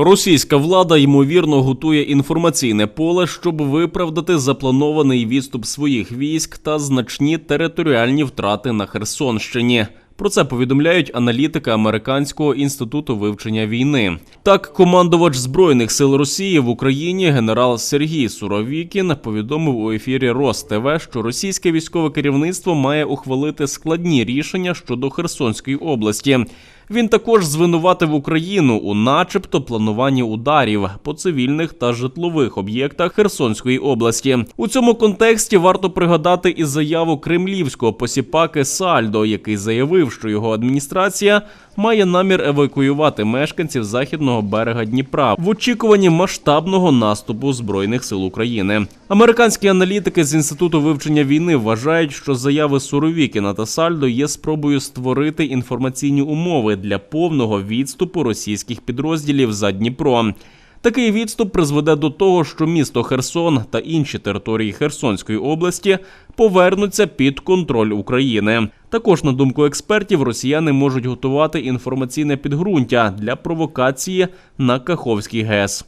Російська влада ймовірно готує інформаційне поле, щоб виправдати запланований відступ своїх військ та значні територіальні втрати на Херсонщині. Про це повідомляють аналітики Американського інституту вивчення війни. Так, командувач збройних сил Росії в Україні генерал Сергій Суровікін повідомив у ефірі РосТВ, що російське військове керівництво має ухвалити складні рішення щодо Херсонської області. Він також звинуватив Україну у, начебто, плануванні ударів по цивільних та житлових об'єктах Херсонської області. У цьому контексті варто пригадати і заяву кремлівського посіпаки Сальдо, який заявив, що його адміністрація має намір евакуювати мешканців західного берега Дніпра в очікуванні масштабного наступу збройних сил України. Американські аналітики з інституту вивчення війни вважають, що заяви Суровікіна та Сальдо є спробою створити інформаційні умови для повного відступу російських підрозділів за Дніпро. Такий відступ призведе до того, що місто Херсон та інші території Херсонської області повернуться під контроль України. Також, на думку експертів, росіяни можуть готувати інформаційне підґрунтя для провокації на Каховський ГЕС.